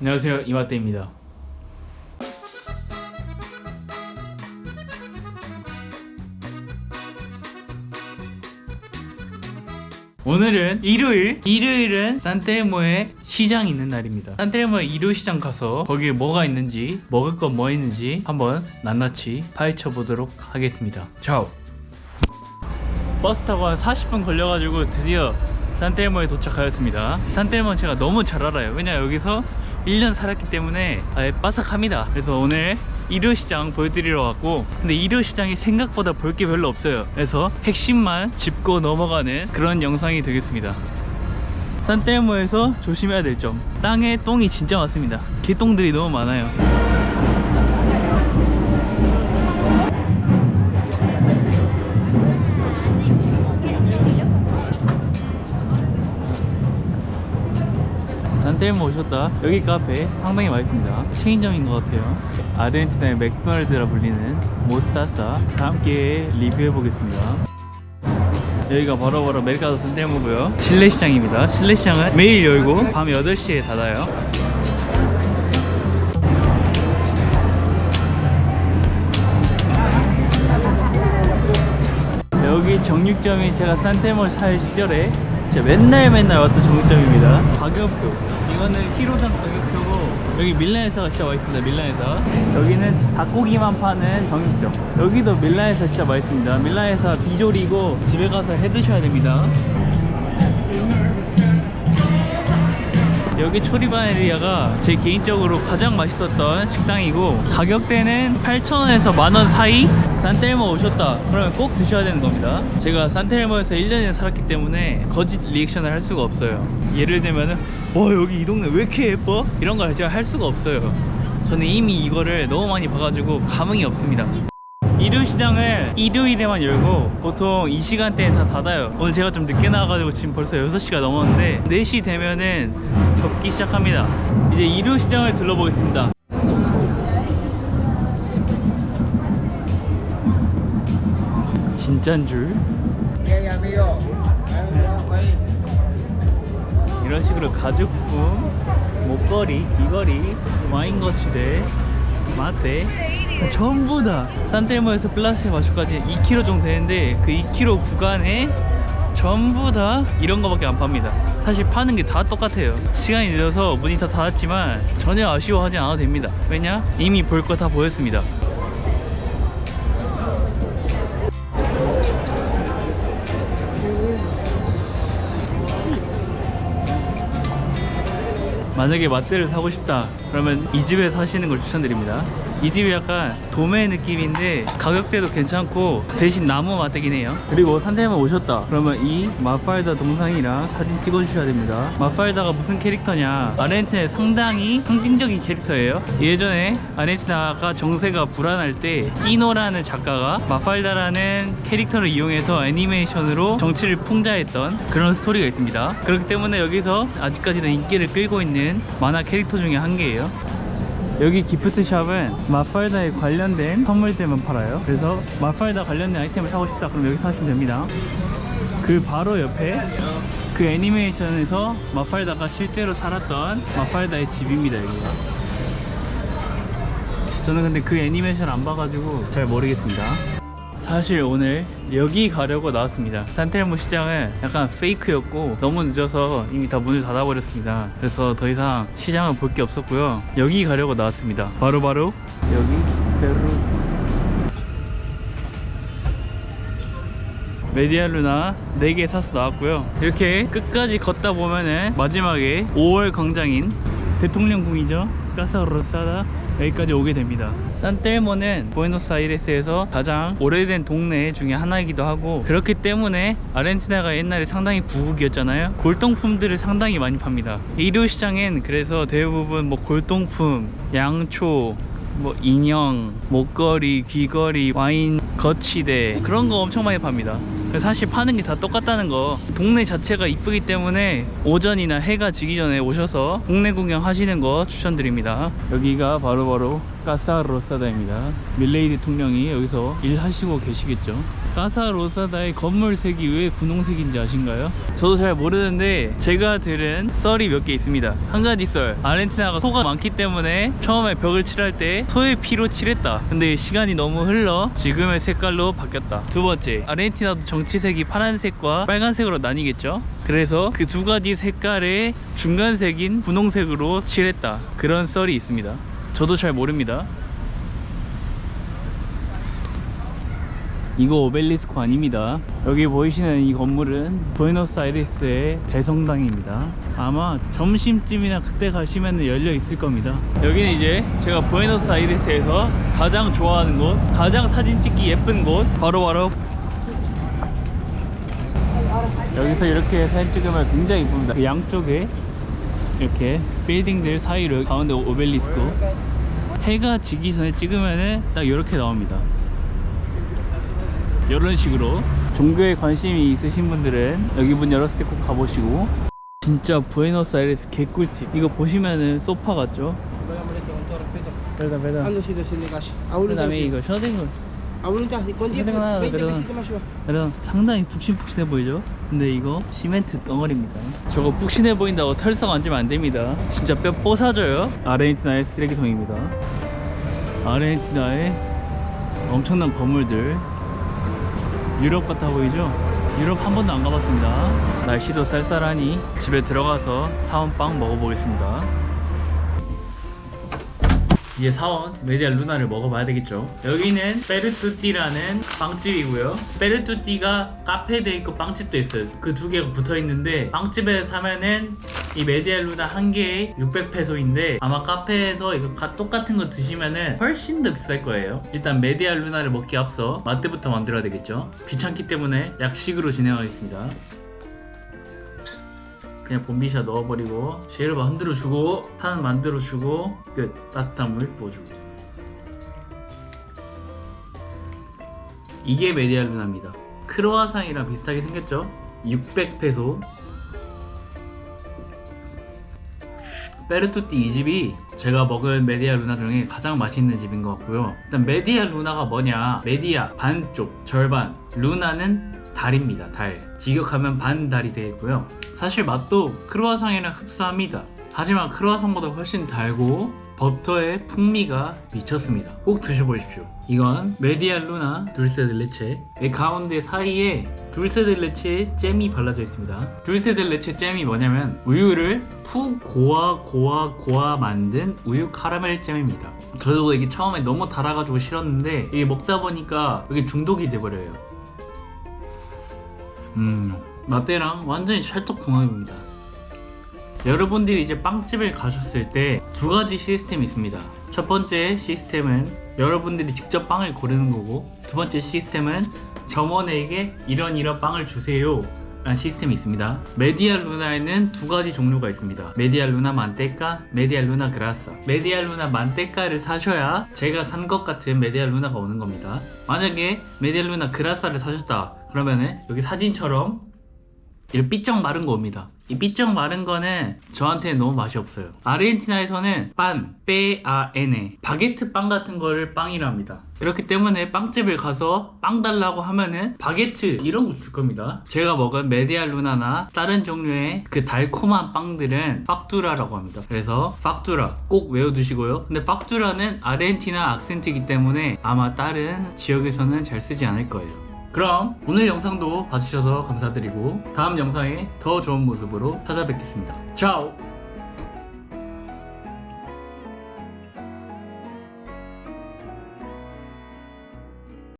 안녕하세요. 이마떼입니다. 오늘은 일요일 일요일은 산테르모에 시장이 있는 날입니다. 산테르모에 일요 시장 가서 거기에 뭐가 있는지 먹을 건 뭐 있는지 한번 낱낱이 파헤쳐 보도록 하겠습니다. 자. 버스 타고 한 40분 걸려가지고 드디어 산텔모에 도착하였습니다. 산텔모 제가 너무 잘 알아요. 왜냐 여기서 1년 살았기 때문에 아예 빠삭합니다. 그래서 오늘 일요시장 보여드리러 왔고 근데 일요시장이 생각보다 볼 게 별로 없어요. 그래서 핵심만 짚고 넘어가는 그런 영상이 되겠습니다. 산텔모에서 조심해야 될 점. 땅에 똥이 진짜 많습니다. 개똥들이 너무 많아요. 산텔모 오셨다. 여기 카페 상당히 맛있습니다. 체인점인 것 같아요. 아르헨티나의 맥도날드라 불리는 모스타사. 다 함께 리뷰해 보겠습니다. 여기가 바로바로 메르카도 산텔모고요. 실내 시장입니다. 실내 시장은 매일 열고 밤 8시에 닫아요. 여기 정육점이 제가 산텔모 살 시절에 진짜 맨날 맨날 왔던 정육점입니다. 가격표. 이거는 키로당 가격표고 여기 밀라에서가 진짜 맛있습니다. 밀라에서. 여기는 닭고기만 파는 정육점. 여기도 밀라에서 진짜 맛있습니다. 밀라에서 비조리고 집에 가서 해 드셔야 됩니다. 여기 초리바네리아가 제 개인적으로 가장 맛있었던 식당이고 가격대는 8,000원에서 만원 사이 산텔모 오셨다 그러면 꼭 드셔야 되는 겁니다 제가 산텔모에서 1년을 살았기 때문에 거짓 리액션을 할 수가 없어요 예를 들면은 와 여기 이 동네 왜 이렇게 예뻐? 이런 걸 제가 할 수가 없어요 저는 이미 이거를 너무 많이 봐가지고 감흥이 없습니다 일요 시장을 일요일에만 열고 보통 이 시간대에 다 닫아요. 오늘 제가 좀 늦게 나와가지고 지금 벌써 6시가 넘었는데 4시 되면은 접기 시작합니다. 이제 일요 시장을 둘러보겠습니다. 진짠 줄 이런 식으로 가죽품, 목걸이, 귀걸이, 와인 거치대, 마테 전부 다 산텔모에서 플라스의 마쇼까지 2km 정도 되는데 그 2km 구간에 전부 다 이런 거밖에 안 팝니다. 사실 파는 게 다 똑같아요. 시간이 늦어서 문이 다 닫았지만 전혀 아쉬워하지 않아도 됩니다. 왜냐? 이미 볼 거 다 보였습니다. 만약에 마테를 사고 싶다 그러면 이 집에 사시는 걸 추천드립니다 이 집이 약간 도매 느낌인데 가격대도 괜찮고 대신 나무 마테긴 해요. 그리고 산테만 오셨다. 그러면 이 마팔다 동상이랑 사진 찍어주셔야 됩니다. 마팔다가 무슨 캐릭터냐? 아르헨티나의 상당히 상징적인 캐릭터예요. 예전에 아르헨티나가 정세가 불안할 때 끼노라는 작가가 마팔다라는 캐릭터를 이용해서 애니메이션으로 정치를 풍자했던 그런 스토리가 있습니다. 그렇기 때문에 여기서 아직까지는 인기를 끌고 있는 만화 캐릭터 중에 한 개예요 여기 기프트샵은 마팔다에 관련된 선물들만 팔아요. 그래서 마팔다 관련된 아이템을 사고 싶다. 그럼 여기 사시면 됩니다. 그 바로 옆에 그 애니메이션에서 마팔다가 실제로 살았던 마팔다의 집입니다 여기가. 저는 근데 그 애니메이션 안 봐가지고 잘 모르겠습니다 사실 오늘 여기 가려고 나왔습니다. 산텔모 시장은 약간 페이크였고 너무 늦어서 이미 다 문을 닫아버렸습니다. 그래서 더 이상 시장을 볼 게 없었고요. 여기 가려고 나왔습니다. 바로바로 여기 페루 메디알루나 4개 사서 나왔고요. 이렇게 끝까지 걷다 보면은 마지막에 5월 광장인 대통령궁이죠. 까사로사다 여기까지 오게 됩니다. 산텔모는 부에노스아이레스에서 가장 오래된 동네 중에 하나이기도 하고 그렇기 때문에 아르헨티나가 옛날에 상당히 부국이었잖아요. 골동품들을 상당히 많이 팝니다. 일요 시장엔 그래서 대부분 뭐 골동품, 양초, 뭐 인형, 목걸이, 귀걸이, 와인, 거치대 그런 거 엄청 많이 팝니다. 그래서 사실 파는 게 다 똑같다는 거. 동네 자체가 이쁘기 때문에 오전이나 해가 지기 전에 오셔서 동네 구경 하시는 거 추천드립니다. 여기가 바로바로 까사로사다입니다. 밀레이 대통령이 여기서 일하시고 계시겠죠. 까사로사다의 건물 색이 왜 분홍색인지 아신가요? 저도 잘 모르는데 제가 들은 썰이 몇 개 있습니다. 한 가지 썰. 아르헨티나가 소가 많기 때문에 처음에 벽을 칠할 때 소의 피로 칠했다. 근데 시간이 너무 흘러 지금의 색깔로 바뀌었다. 두 번째. 아르헨티나도 정치색이 파란색과 빨간색으로 나뉘겠죠. 그래서 그 두 가지 색깔의 중간색인 분홍색으로 칠했다. 그런 썰이 있습니다. 저도 잘 모릅니다. 이거 오벨리스크 아닙니다. 여기 보이시는 이 건물은 부에노스아이레스의 대성당입니다. 아마 점심쯤이나 그때 가시면 열려 있을 겁니다. 여기는 이제 제가 부에노스아이레스에서 가장 좋아하는 곳, 가장 사진 찍기 예쁜 곳, 바로바로 여기서 이렇게 사진 찍으면 굉장히 이쁩니다. 그 양쪽에 이렇게 빌딩들 사이로 가운데 오벨리스크 해가 지기 전에 찍으면은 딱 이렇게 나옵니다. 이런 식으로. 종교에 관심이 있으신 분들은 여기 문 열었을 때 꼭 가보시고. 진짜 부에노스아이레스 개꿀팁. 이거 보시면은 소파 같죠? 그 다음에 이거 셔딩을 Ahorita, con 10, No tengo nada, 20 pero- pesitos me ayuda. 여러분 상당히 푹신푹신해 보이죠? 근데 이거 시멘트 덩어리입니다. 저거 푹신해 보인다고 털썩 앉으면 안 됩니다. 진짜 뼈 뽀사져요? 아르헨티나의 쓰레기통입니다. 아르헨티나의 엄청난 건물들. 유럽 같아 보이죠? 유럽 한 번도 안 가봤습니다. 날씨도 쌀쌀하니 집에 들어가서 사온 빵 먹어보겠습니다 이제 사온 메디알 루나를 먹어봐야 되겠죠. 여기는 페르투띠라는 빵집이고요. 페르투띠가 카페도 있고 빵집도 있어요. 그 두 개가 붙어 있는데 빵집에 사면은 이 메디알 루나 한 개에 600페소인데 아마 카페에서 이거 가- 똑같은 거 드시면은 훨씬 더 비쌀 거예요. 일단 메디알 루나를 먹기 앞서 마트부터 만들어야 되겠죠. 귀찮기 때문에 약식으로 진행하겠습니다. 그냥 봄비샤 넣어버리고 쉐르바 흔들어주고 탄 만들어주고 끝 따뜻한 물 부어주고 이게 메디알루나입니다 크로아상이랑 비슷하게 생겼죠 600페소 페르투띠 이 집이 제가 먹은 메디아 루나 중에 가장 맛있는 집인 것 같고요. 일단 메디아 루나가 뭐냐? 메디아 반쪽 절반, 루나는 달입니다. 달. 직역하면 반달이 되어 있고요. 사실 맛도 크루아상이랑 흡사합니다. 하지만 크루아상보다 훨씬 달고 버터의 풍미가 미쳤습니다. 꼭 드셔보십시오. 이건 메디아 루나 둘세델레체 이 가운데 사이에 둘세델레체 잼이 발라져 있습니다. 둘세델레체 잼이 뭐냐면 우유를 푹 고아 고아 고아 만든 우유 카라멜 잼입니다. 저도 이게 처음에 너무 달아가지고 싫었는데 이게 먹다 보니까 이게 중독이 돼버려요. 음 라떼랑 완전히 찰떡궁합입니다. 여러분들이 이제 빵집을 가셨을 때 두 가지 시스템이 있습니다. 첫 번째 시스템은 여러분들이 직접 빵을 고르는 거고 두 번째 시스템은 점원에게 이런 이런 빵을 주세요. 라는 시스템이 있습니다. 메디알 루나에는 두 가지 종류가 있습니다. 메디알 루나 만테카, 메디알 루나 그라사. 메디알 루나 만테카를 사셔야 제가 산 것 같은 메디알 루나가 오는 겁니다. 만약에 메디알 루나 그라사를 사셨다. 그러면은 여기 사진처럼 이런 삐쩍 마른 거 옵니다. 이 삐쩍 마른 거는 저한테는 너무 맛이 없어요. 아르헨티나에서는 빵, 빼아에네, 바게트 빵 같은 거를 빵이라 합니다. 그렇기 때문에 빵집을 가서 빵 달라고 하면은 바게트 이런 거 줄 겁니다. 제가 먹은 메디알 루나나 다른 종류의 그 달콤한 빵들은 팍두라라고 합니다. 그래서 팍두라 꼭 외워두시고요. 근데 팍두라는 아르헨티나 악센트이기 때문에 아마 다른 지역에서는 잘 쓰지 않을 거예요. 그럼 오늘 영상도 봐주셔서 감사드리고 다음 영상에 더 좋은 모습으로 찾아뵙겠습니다. 차오!